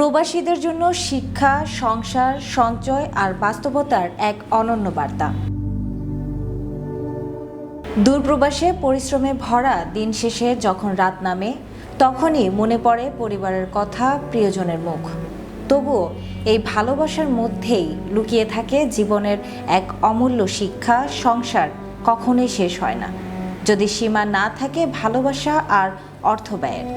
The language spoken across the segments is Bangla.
প্রবাসীদের জন্য শিক্ষা, সংসার, সঞ্চয় আর বাস্তবতার এক অনন্য বার্তা। দূরপ্রবাসে পরিশ্রমে ভরা দিন শেষে যখন রাত নামে, তখনই মনে পড়ে পরিবারের কথা, প্রিয়জনের মুখ। তবুও এই ভালোবাসার মধ্যেই লুকিয়ে থাকে জীবনের এক অমূল্য শিক্ষা, সংসার কখনোই শেষ হয় না। যদি সীমা না থাকে ভালোবাসা আর অর্থ ব্যয়ের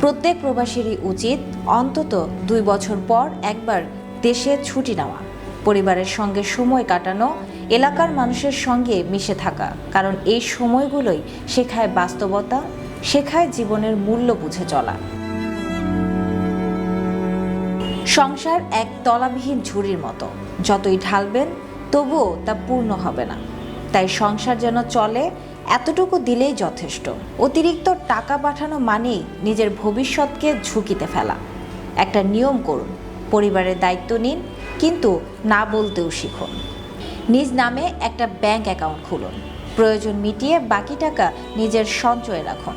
প্রত্যেক প্রবাসীরই উচিত অন্তত দুই বছর পর একবার দেশে ছুটি নেওয়া, পরিবারের সঙ্গে সময় কাটানো, এলাকার মানুষের সঙ্গে মিশে থাকা, কারণ এই সময়গুলোই শেখায় বাস্তবতা, শেখায় জীবনের মূল্য বুঝে চলা। সংসার এক তলাবিহীন ঝুড়ির মতো, যতই ঢালবেন তবুও তা পূর্ণ হবে না। তাই সংসার যেন চলে এতটুকু দিলেই যথেষ্ট। অতিরিক্ত টাকা পাঠানো মানেই নিজের ভবিষ্যৎকে ঝুঁকিতে ফেলা। একটা নিয়ম করুন, পরিবারের দায়িত্ব নিন, কিন্তু না বলতেও শিখুন। নিজ নামে একটা ব্যাংক অ্যাকাউন্ট খুলুন। প্রয়োজন মিটিয়ে বাকি টাকা নিজের সঞ্চয়ে রাখুন।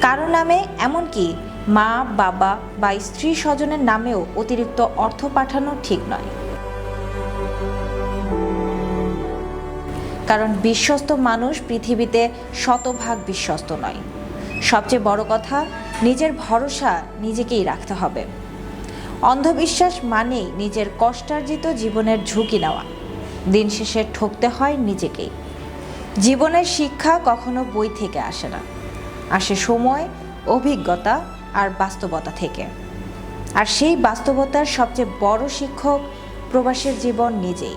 কারও নামে এমনকি মা, বাবা বা স্ত্রী স্বজনের নামেও অতিরিক্ত অর্থ পাঠানো ঠিক নয়। কারণ বিশ্বস্ত মানুষ পৃথিবীতে শতভাগ বিশ্বস্ত নয়। সবচেয়ে বড় কথা, নিজের ভরসা নিজেকেই রাখতে হবে। অন্ধবিশ্বাস মানেই নিজের কষ্টার্জিত জীবনের ঝুঁকি নেওয়া। দিন শেষে ঠকতে হয় নিজেকেই। জীবনের শিক্ষা কখনো বই থেকে আসে না। আসে সময়, অভিজ্ঞতা আর বাস্তবতা থেকে। আর সেই বাস্তবতার সবচেয়ে বড় শিক্ষক প্রবাসের জীবন নিজেই।